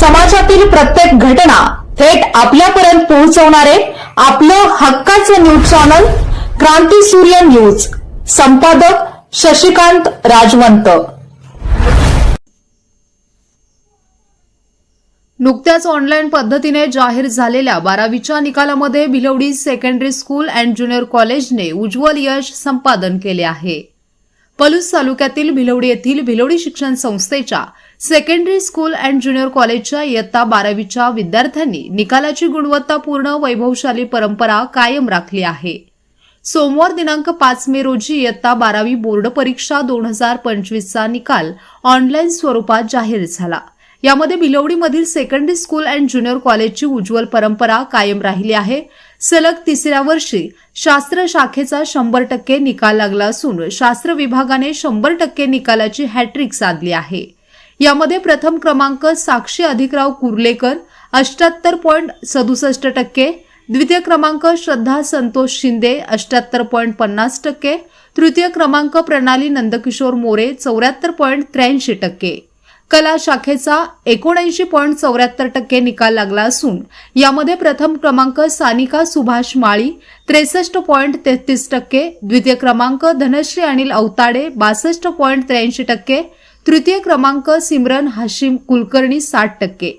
समाजातील प्रत्येक घटना थेट आपल्यापर्यंत पोहोचवणारे आपलं हक्काचं न्यूज चॅनल क्रांती सूर्य न्यूज. संपादक शशिकांत राजवंत. नुकत्याच ऑनलाईन पद्धतीने जाहीर झालेल्या बारावीच्या निकालामध्ये Bhilwadi secondary school and junior कॉलेजने उज्ज्वल यश संपादन केले आहे. पलूस तालुक्यातील भिलवडी येथील भिलवडी शिक्षण संस्थेच्या सेकंडरी स्कूल अँड ज्युनियर कॉलेजच्या इयत्ता बारावीच्या विद्यार्थ्यांनी निकालाची गुणवत्तापूर्ण वैभवशाली परंपरा कायम राखली आहे. सोमवार दिनांक पाच मे रोजी इयत्ता बारावी बोर्ड परीक्षा दोन हजार पंचवीसचा निकाल ऑनलाईन स्वरूपात जाहीर झाला. यामध्ये भिलवडीमधील सेकंडरी स्कूल अँड ज्युनियर कॉलेजची उज्ज्वल परंपरा कायम राहिली आहे. सलग तिसऱ्या वर्षी शास्त्र शाखेचा शंभर टक्के निकाल लागला असून शास्त्र विभागाने शंभर टक्के निकालाची हॅट्रिक साधली आहे. यामध्ये प्रथम क्रमांक साक्षी अधिकराव कुर्लेकर अष्ट्याहत्तर पॉईंट सदुसष्ट टक्के द्वितीय क्रमांक श्रद्धा संतोष शिंदे अष्ट्याहत्तर पॉईंट पन्नास टक्के तृतीय क्रमांक प्रणाली नंदकिशोर मोरे चौऱ्याहत्तर पॉईंट त्र्याऐंशी टक्के. कला शाखेचा एकोणऐंशी पॉईंट चौऱ्याहत्तर टक्के निकाल लागला असून यामध्ये प्रथम क्रमांक सानिका सुभाष माळी त्रेसष्ट पॉईंट तेहतीस टक्के द्वितीय क्रमांक धनश्री अनिल अवताडे बासष्ट पॉईंट त्र्याऐंशी टक्के तृतीय क्रमांक सिमरन हाशिम कुलकर्णी साठ टक्के.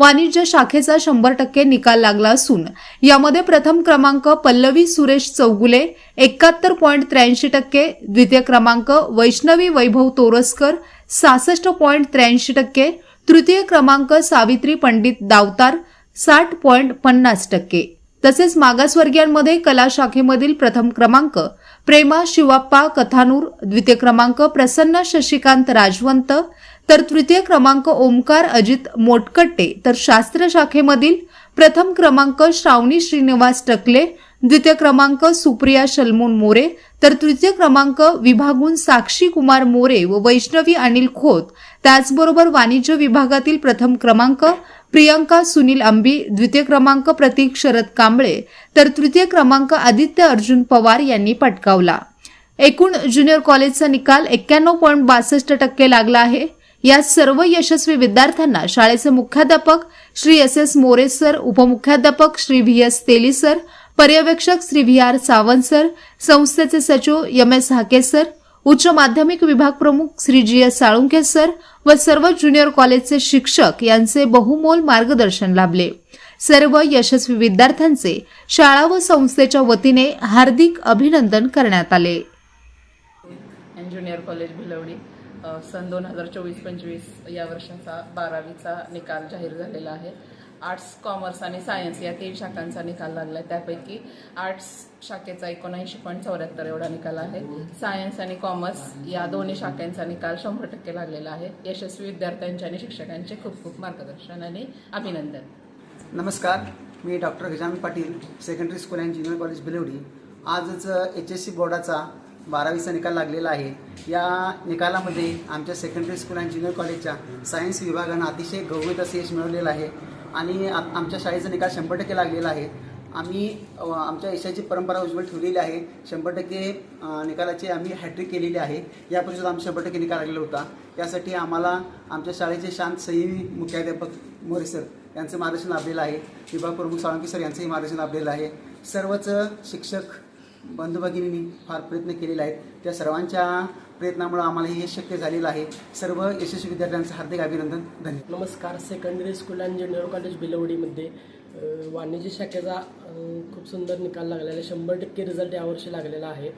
वाणिज्य शाखेचा शंभर टक्के निकाल लागला असून यामध्ये प्रथम क्रमांक पल्लवी सुरेश चौगुले एकाहत्तर पॉईंट त्र्याऐंशी टक्के द्वितीय क्रमांक वैष्णवी वैभव तोरसकर सहासष्ट पॉईंट त्र्याऐंशी टक्के तृतीय क्रमांक सावित्री पंडित दावतार साठ पॉईंट पन्नास टक्के. तसेच मागासवर्गीयांमध्ये कला शाखेमधील प्रथम क्रमांक प्रेमा शिवाप्पा कथानूर द्वितीय क्रमांक प्रसन्न शशिकांत राजवंत तर तृतीय क्रमांक ओमकार अजित मोटकट्टे तर शास्त्र शाखेमधील प्रथम क्रमांक श्रावणी श्रीनिवास टकले द्वितीय क्रमांक सुप्रिया शलमून मोरे तर तृतीय क्रमांक विभागून साक्षी कुमार मोरे व वैष्णवी अनिल खोत त्याचबरोबर वाणिज्य विभागातील प्रथम क्रमांक प्रियंका सुनील अंबी द्वितीय क्रमांक प्रतीक शरद कांबळे तर तृतीय क्रमांक आदित्य अर्जुन पवार यांनी पटकावला. एकूण ज्युनियर कॉलेजचा निकाल एक्क्याण्णव पॉईंट बासष्ट टक्के लागला आहे. या सर्व यशस्वी विद्यार्थ्यांना शाळेचे मुख्याध्यापक Shri S S More sir उपमुख्याध्यापक Shri V S Teli sir पर्यवेक्षक Shri V R Sawant sir संस्थेचे सचिव एम एस हाके सर उच्च माध्यमिक विभाग प्रमुख Shri G S Salunke sir व सर्व ज्युनियर कॉलेजचे शिक्षक यांचे बहुमोल मार्गदर्शन लाभले. सर्व यशस्वी विद्यार्थ्यांचे शाळा व संस्थेच्या वतीने हार्दिक अभिनंदन करण्यात आले. अँड ज्युनियर कॉलेज भिलवडी सन दोन हजार चोवीस पंचवीस या वर्षाचा बारावीचा निकाल जाहीर झालेला आहे. आर्ट्स कॉमर्स आणि सायन्स या तीन शाखांचा निकाल लागला आहे त्यापैकी आर्ट्स शाखेचा एकोणऐंशी पॉईंट चौऱ्याहत्तर एवढा निकाल आहे. सायन्स आणि कॉमर्स या दोन्ही शाखांचा निकाल शंभर टक्के लागलेला आहे. यशस्वी विद्यार्थ्यांचे आणि शिक्षकांचे खूप खूप मार्गदर्शन आणि अभिनंदन. नमस्कार. मी doctor Gajanan Patil secondary school and junior college Bilwadi आजच एच एस सी बोर्डाचा बारावीचा निकाल लागलेला आहे. या निकालामध्ये आमच्या सेकंडरी स्कूल अँड ज्युनियर कॉलेजच्या सायन्स विभागानं अतिशय गौरवित असे यश मिळवलेलं आहे. आणि आ- आमच्या शाळेचा निकाल शंभर टक्के लागलेला आहे. आम्ही आमच्या यशाची परंपरा उज्ज्वल ठेवलेली आहे. शंभर टक्के निकालाची आम्ही हॅट्रिक केलेली आहे. यापूर्वी सुद्धा आम्ही शंभर टक्के निकाल लागलेला होता. त्यासाठी आम्हाला आमच्या शाळेचे शांत संयमी मुख्याध्यापक मोरे सर यांचं मार्गदर्शन लाभलेलं आहे. विभाग प्रमुख साळुंके सर यांचंही मार्गदर्शन लाभलेलं आहे. सर्वच शिक्षक बंधू भगिनींनी फार प्रयत्न केलेले आहेत. त्या सर्वांच्या प्रयत्नामुळे आम्हाला हे शक्य झालेलं आहे. सर्व यशस्वी विद्यार्थ्यांचं हार्दिक अभिनंदन. धन्यवाद. नमस्कार. Secondary school and junior college बिलवडीमध्ये वाणिज्य शाखेचा खूप सुंदर निकाल लागलेला आहे. शंभर टक्के रिझल्ट यावर्षी लागलेला आहे.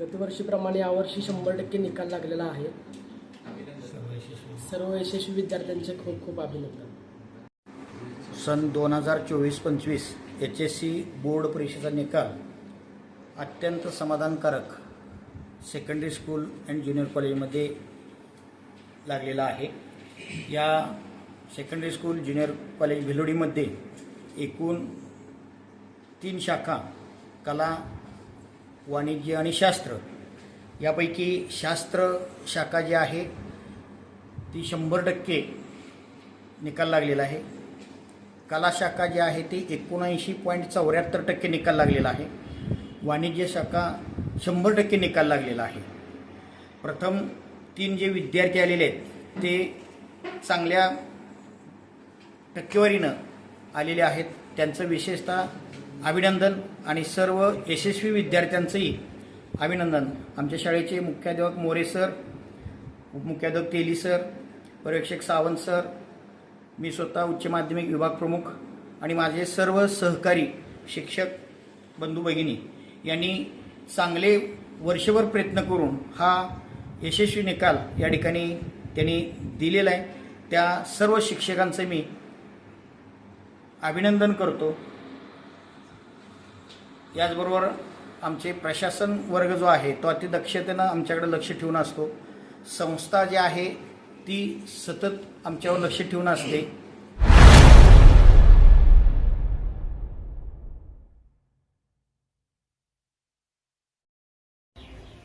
गतवर्षीप्रमाणे यावर्षी शंभर टक्के निकाल लागलेला आहे. सर्व यशस्वी विद्यार्थ्यांचे खूप खूप अभिनंदन. सन दोन हजार चोवीस पंचवीस एच एस सी बोर्ड परीक्षेचा निकाल. अत्यंत समाधानकारक सेकंडरी स्कूल अँड ज्युनियर कॉलेजमध्ये लागलेला आहे. या सेकंडरी स्कूल ज्युनियर कॉलेज भिलोडीमध्ये एकूण तीन शाखा कला वाणिज्य आणि शास्त्र यापैकी शास्त्र शाखा जी आहे ती शंभर टक्के निकाल लागलेला आहे. कला शाखा जी आहे ती एकोणऐंशी पॉईंट चौऱ्याहत्तर टक्के निकाल लागलेला आहे. वाणिज्य शाखा शंभर टक्के निकाल लागलेला आहे. प्रथम तीन जे विद्यार्थी आलेले आहेत ते चांगल्या टक्केवारीनं आलेले आहेत. त्यांचं विशेषतः अभिनंदन आणि सर्व यशस्वी विद्यार्थ्यांचंही अभिनंदन. आमच्या शाळेचे मुख्याध्यापक मोरे सर उपमुख्याध्यापक तेली सर पर्यवेक्षक सावंत सर मी स्वतः उच्च माध्यमिक विभाग प्रमुख आणि माझे सर्व सहकारी शिक्षक बंधू भगिनी यांनी चांगले वर्षभर प्रयत्न करून हा यशस्वी निकाल या ठिकाणी त्यांनी दिलेला आहे. त्या सर्व शिक्षकांचं मी अभिनंदन करतो. याचबरोबर आमचे प्रशासन वर्ग जो आहे तो अति दक्षतेनं आमच्याकडे लक्ष ठेवून असतो. संस्था जी आहे ती सतत आमच्यावर लक्ष ठेवून असते.